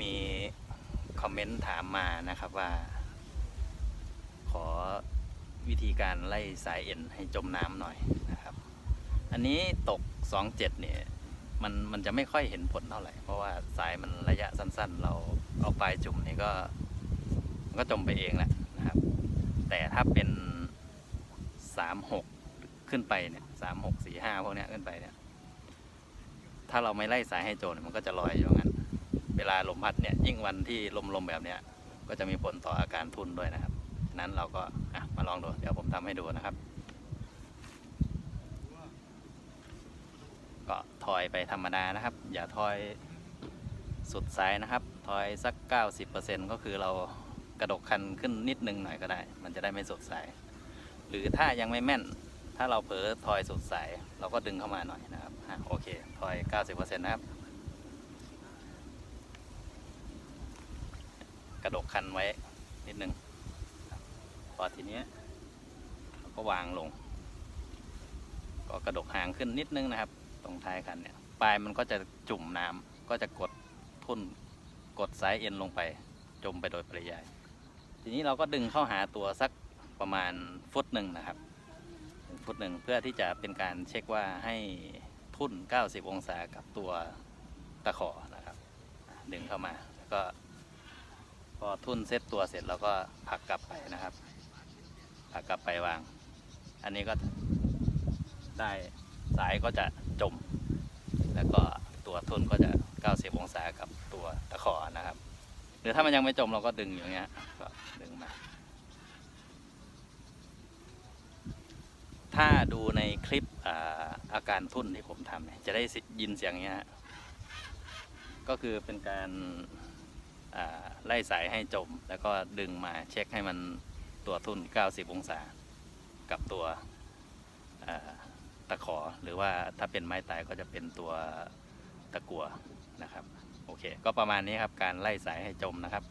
มีคอมเมนต์ถามมานะครับว่า ขอวิธีการไล่สายเอ็นให้จมน้ำหน่อยนะครับ อันนี้ตก 27 เนี่ยมันมันจะไม่ค่อยเห็นผลเท่าไหร่ เพราะว่าสายมันระยะสั้นๆ เราเอาปลายจุ่มนี่ก็มันก็จมไปเองแหละนะครับ แต่ถ้าเป็น 36 ขึ้นไปเนี่ย36 45พวกเนี้ยขึ้นไปเนี่ยถ้าเราไม่ไล่สายให้โจรมันก็จะลอยอยู่งั้น เวลาลมพัดเนี่ยยิ่งวันที่ลมๆแบบเนี้ยก็จะมีผลต่ออาการทุนด้วยนะครับฉะนั้นเราก็มาลองดูเดี๋ยวผมทำให้ดูนะครับ ก็ทอยไปธรรมดานะครับ อย่าทอยสุดสายนะครับทอยสัก 90%ก็คือเรากระดกคันขึ้นนิดนึงหน่อยก็ได้ มันจะได้ไม่สุดสาย หรือถ้ายังไม่แม่น ถ้าเราเผลอทอยสุดสาย เราก็ดึงเข้ามาหน่อยนะครับอโอเคทอย 90%นะครับ ระดกคันไว้นิดนึงพอทีนี้เราก็วางลง ก็กระดกหางขึ้นนิดนึงนะครับ ตรงท้ายคันเนี่ยปลายมันก็จะจุ่มน้ำก็จะกดทุ่นกดสายเอ็นลงไป จมไปโดยปริยาย ทีนี้เราก็ดึงเข้าหาตัวสักประมาณฟุตหนึ่งนะครับฟุตหนึ่งเพื่อที่จะเป็นการเช็คว่าให้ทุ่น 90 องศากับตัวตะขอนะครับ ดึงเข้ามาแล้วก็ พอทุ่นเซตตัวเสร็จเราก็ผักกลับไปนะครับ ผักกลับไปวาง อันนี้ก็ได้สายก็จะจม แล้วก็ตัวทุ่นก็จะ 90 องศากับตัวตะขอนะครับ หรือถ้ามันยังไม่จมเราก็ดึงอย่างเงี้ยก็ดึงมา ถ้าดูในคลิปอาอาการทุ่นที่ผมทำเนี่ยจะได้ยินเสียงเงี้ยก็คือเป็นการอ่า ไล่สายให้จม แล้วก็ดึงมาเช็คให้มันตัวทุ่น 90 องศา กับตัวตะขอหรือว่าถ้าเป็นไม้ตายก็จะเป็นตัวตะกัวนะครับ โอเค ก็ประมาณนี้ครับ การไล่สายให้จมนะครับ